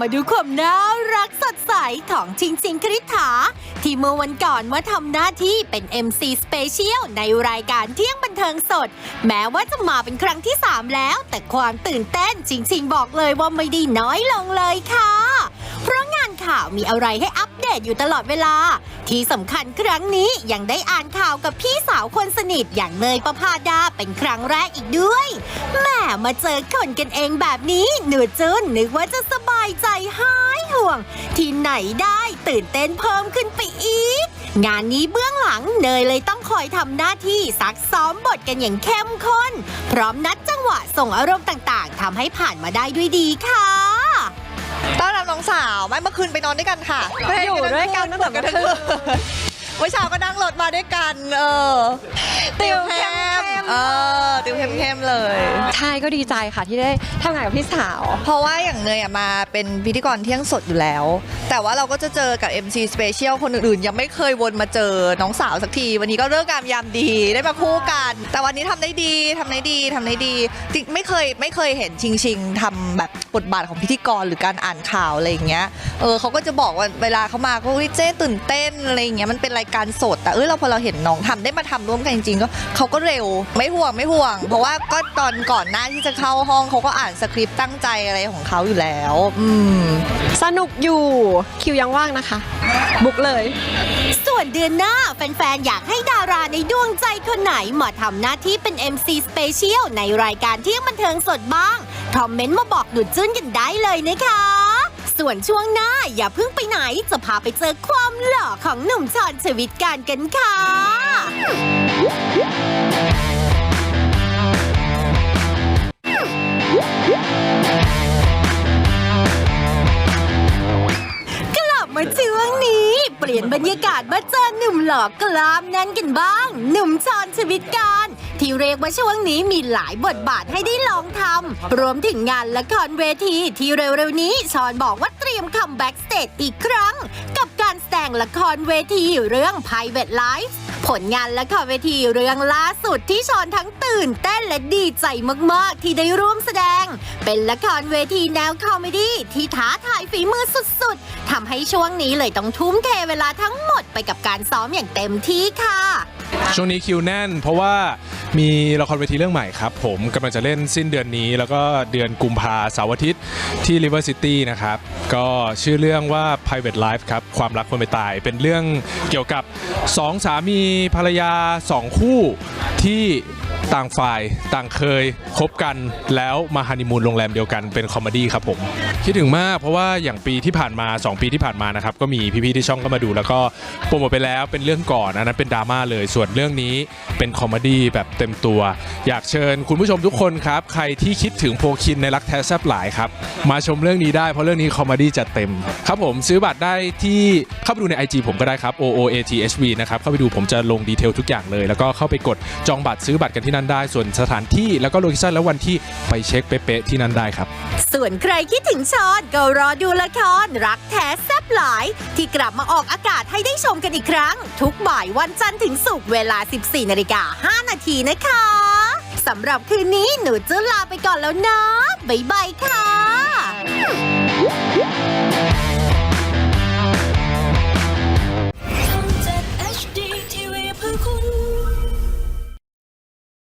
มาดูความน่ารักสดใสของชิงชิงคริษฐา ที่เมื่อวันก่อนว่าทำหน้าที่เป็น MC Special ในรายการเที่ยงบันเทิงสด แม้ว่าจะมาเป็นครั้งที่ 3 แล้ว แต่ความตื่นเต้นชิงชิงบอกเลยว่าไม่ได้น้อยลงเลยค่ะ เพราะงานข่าวมีอะไรให้อัปเดตอยู่ตลอดเวลา ที่สำคัญครั้งนี้ยังได้อ่านข่าวกับพี่สาวคนสนิทอย่างเนยประภาดาเป็นครั้งแรกอีกด้วยแหมมาเจอคนกันเองแบบนี้หนูจุนนึกว่าจะสบายใจหายห่วง ที่ไหนได้ตื่นเต้นเพิ่มขึ้นไปอีก งานนี้เบื้องหลังเนยเลยต้องคอยทำหน้าที่ซักซ้อมบทกันอย่างเข้มข้น พร้อมนัดจังหวะส่งอารมณ์ต่างๆทำให้ผ่านมาได้ด้วยดีค่ะ ต้อนรับน้องสาวไม่เมื่อคืนไปนอนด้วยกันค่ะอยู่ด้วยกันตั้งแต่เมื่อคืน เมื่อเช้าก็นั่งรถมาด้วยกัน เออ ติวเข้มๆเออ ติวเข้มๆเลยใช่ก็ดีใจค่ะที่ได้ทำงานกับพี่สาว เพราะว่าอย่างเนยอะมาเป็นพิธีกรเที่ยงสดอยู่แล้ว แต่ว่าเราก็จะเจอกับ MC Special คนอื่นๆ ยังไม่เคยวนมาเจอน้องสาวสักที วันนี้ก็เรื่องงามยามดีได้มาคู่กัน แต่วันนี้ทำได้ดีทำได้ดีทำได้ดีจริงไม่เคยไม่เคยเห็นชิงชิงทำแบบบทบาทของพิธีกรหรือการอ่านข่าวอะไรอย่างเงี้ย เออเขาก็จะบอกว่าเวลาเขามาก็อุ๊ยเจ๊ตื่นเต้นอะไรอย่างเงี้ยมันเป็นรายการสดแต่เออเราพอเราเห็นน้องทำได้มาทำร่วมกันจริงๆก็เขาก็เร็วไม่ห่วงไม่ห่วง เพราะว่าก็ตอนก่อนหน้าที่จะเข้าห้องเขาก็อ่านสคริปต์ตั้งใจอะไรของเขาอยู่แล้วอืมสนุกอยู่คิวยังว่างนะคะ บุกเลย ส่วนเดือนหน้าแฟนๆ อยากให้ดาราในดวงใจคนไหนมาทำหน้าที่เป็น MC Special ในรายการเที่ยงบันเทิงสดบ้าง คอมเมนต์มาบอกดุดจุ้นกันได้เลยนะคะ ส่วนช่วงหน้าอย่าเพิ่งไปไหนจะพาไปเจอความหล่อของหนุ่มชอนชวิตการกันค่ะก ลี่ยนบรรยากาศมาเจอหนุ่มหล่อกลามแน่นกันบ้าง หนุ่มชอนชีวิตการ ที่เรียกว่าช่วงนี้มีหลายบทบาทให้ได้ลองทำรวมถึงงานละครเวทีที่เร็วๆนี้ชอนบอกว่าเตรียมคัมแบ็กสเตจอีกครั้ง กับการแสดงละครเวทีเรื่อง Private Life ผลงานละครเวทีเรื่องล่าสุดที่ชอนทั้งตื่นเต้นและดีใจมากๆ ที่ได้ร่วมแสดง เป็นละครเวทีแนวคอมเมดี้ที่ท้าทายฝีมือสุดๆทำให้ช่วงนี้เลยต้องทุ่มเทเวลาทั้งหมดไปกับการซ้อมอย่างเต็มที่ค่ะ ช่วงนี้คิวแน่นเพราะว่า มีละครเวทีเรื่องใหม่ครับผมกำลังจะเล่นสิ้นเดือนนี้ แล้วก็เดือนกุมภาเสาร์อาทิตย์ที่ River City นะครับ ก็ชื่อเรื่องว่า Private Life ครับ ความรักคนไปตาย เป็นเรื่องเกี่ยวกับสองสามีภรรยาสองคู่ที่ ต่างฝ่ายต่างเคยคบกันแล้วมาฮันนีมูนโรงแรมเดียวกันเป็นคอมเมดี้ครับผม คิดถึงมากเพราะว่าอย่างปีที่ผ่านมา 2 ปีที่ผ่านมานะครับ ก็มีพี่ๆที่ช่องก็มาดู แล้วก็โปรโมทไปแล้วเป็นเรื่องก่อนอันนั้นเป็นดราม่าเลยส่วนเรื่องนี้เป็นคอมเมดี้แบบเต็มตัว อยากเชิญคุณผู้ชมทุกคนครับ ใครที่คิดถึงโพคินในรักแท้แซบหลายครับมาชมเรื่องนี้ได้เพราะเรื่องนี้คอมเมดี้จัดเต็มครับผมซื้อบัตรได้ที่เข้าไปดูใน IG ผมก็ได้ครับ O O A T H V นะครับเข้าไปดูผมจะลงดีเทลทุกอย่างเลย แล้วก็เข้าไปกดจองบัตรซื้อบัตรกันที่นั่นได้ ส่วนสถานที่แล้วก็โลเคชั่นและวันที่ไปเช็คเป๊ะๆที่นั่นได้ครับ ส่วนใครคิดถึงชอนก็รอดูละครรักแท้แซ่บหลาย ที่กลับมาออกอากาศให้ได้ชมกันอีกครั้ง ทุกบ่ายวันจันทร์ถึงศุกร์เวลา 14นาฬิกา5นาทีนะคะสำหรับคืนนี้หนูจะลาไปก่อนแล้วนะบ๊ายบายค่ะ